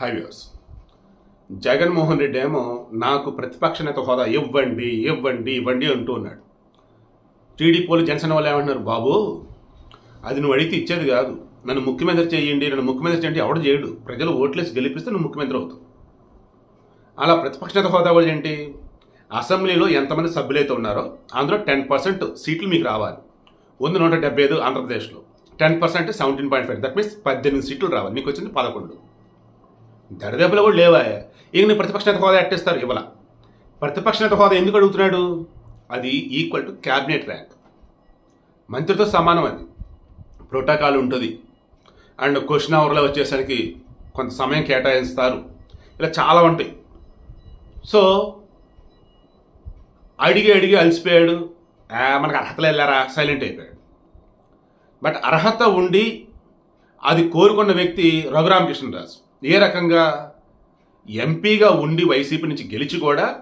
Highways Jaganmohan Reddy ఏమో నాకు ప్రతిపక్ష నేత హోదా ఇవ్వండి ఇవ్వండి ఇవ్వండి అంటూ ఉన్నాడు. టీడీపీలు జనసేన వాళ్ళు ఏమంటున్నారు? బాబు అది నువ్వు అడిగితే ఇచ్చేది కాదు. నన్ను ముఖ్యమంత్రి చేయండి నన్ను ముఖ్యమంత్రి చేయండి ఎవడు చేయడు. ప్రజలు ఓట్లేసి గెలిపిస్తే నువ్వు ముఖ్యమంత్రి అవుతావు. అలా ప్రతిపక్ష నేత హోదా వాళ్ళు ఏంటి? అసెంబ్లీలో ఎంతమంది సభ్యులైతే ఉన్నారో అందులో టెన్ పర్సెంట్ సీట్లు మీకు రావాలి. వంద నూట డెబ్బై ఐదు ఆంధ్రప్రదేశ్లో. Ten percent seventeen point five. That means పద్దెనిమిది సీట్లు రావాలి. మీకు వచ్చింది పదకొండు. దరిదెబ్బలు కూడా లేవా? ఇక నీ ప్రతిపక్ష నేత హోదా ఎట్టేస్తారు ఇవ్వాల. ప్రతిపక్ష నేత హోదా ఎందుకు అడుగుతున్నాడు? అది ఈక్వల్ టు క్యాబినెట్ ర్యాంక్ మంత్రితో సమానం అది. ప్రోటోకాల్ ఉంటుంది. అండ్ క్వశ్చన్ అవర్లో వచ్చేసరికి కొంత సమయం కేటాయిస్తారు. ఇలా చాలా ఉంటాయి. సో అడిగి అడిగి అలసిపోయాడు. మనకు అర్హతలు వెళ్ళారా సైలెంట్ అయిపోయాడు. బట్ అర్హత ఉండి అది కోరుకున్న వ్యక్తి రఘురామకృష్ణరాజు ఏ రకంగా? ఎంపీగా ఉండి వైసీపీ నుంచి గెలిచి కూడా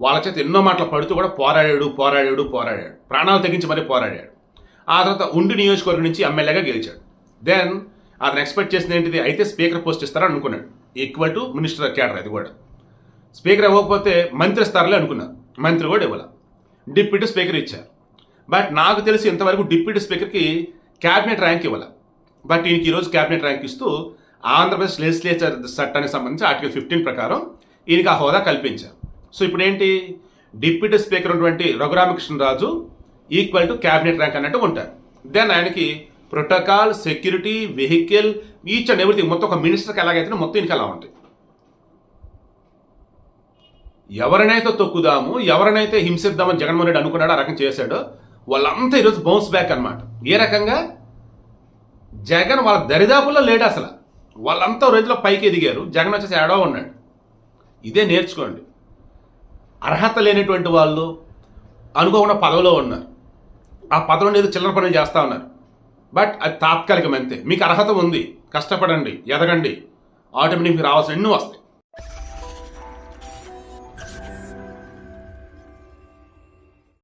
వాళ్ళ చేత ఎన్నో మాటలు పడుతూ కూడా పోరాడాడు పోరాడాడు పోరాడాడు. ప్రాణాలు తెగించి మరీ పోరాడాడు. ఆ తర్వాత ఉండి నియోజకవర్గం నుంచి ఎమ్మెల్యేగా గెలిచాడు. దెన్ అతను ఎక్స్పెక్ట్ చేసింది ఏంటిది? అయితే స్పీకర్ పోస్ట్ ఇస్తారని అనుకున్నాడు. ఈక్వల్ టు మినిస్టర్ క్యాడర్ అది కూడా. స్పీకర్ ఇవ్వకపోతే మంత్రి ఇస్తారులే అనుకున్నారు మంత్రి కూడా ఇవ్వాల. డిప్యూటీ స్పీకర్ ఇచ్చారు. బట్ నాకు తెలిసి ఇంతవరకు డిప్యూటీ స్పీకర్కి క్యాబినెట్ ర్యాంక్ ఇవ్వాలి. బట్ ఈయనకి ఈరోజు క్యాబినెట్ ర్యాంక్ ఇస్తూ ఆంధ్రప్రదేశ్ లెజిస్లేచర్ చట్టానికి సంబంధించి ఆర్టికల్ ఫిఫ్టీన్ ప్రకారం ఈయనకి ఆ హోదా కల్పించారు. సో ఇప్పుడు ఏంటి డిప్యూటీ స్పీకర్ ఉన్నటువంటి Raghuramakrishnaraju equal to cabinet rank అన్నట్టు ఉంటారు. దెన్ ఆయనకి protocol security vehicle each and everything మొత్తం ఒక మినిస్టర్కి ఎలాగైతే మొత్తం ఇంకా అలా ఉంటాయి. ఎవరినైతే తొక్కుదాము ఎవరినైతే హింసిద్దామని జగన్మోహన్ రెడ్డి అనుకున్నాడో ఆ రకం చేశాడో వాళ్ళంతా ఈరోజు బౌన్స్ బ్యాక్ అన్నమాట. ఏ రకంగా? జగన్ వాళ్ళ దరిదాపుల్లో లేడు అసలు. వాళ్ళంతా రోజులో పైకి ఎదిగారు. జగన్ వచ్చేసి ఏడో ఉన్నాడు. ఇదే నేర్చుకోండి. అర్హత లేనటువంటి వాళ్ళు అనుకోకుండా పదవిలో ఉన్నారు. ఆ పదవిని ఏదో చిల్లర పనులు చేస్తూ ఉన్నారు. బట్ అది తాత్కాలికం అంతే. మీకు అర్హత ఉంది. కష్టపడండి ఎదగండి. ఆటోమేటిక్ మీకు రావాల్సిన ఎన్నో వస్తాయి.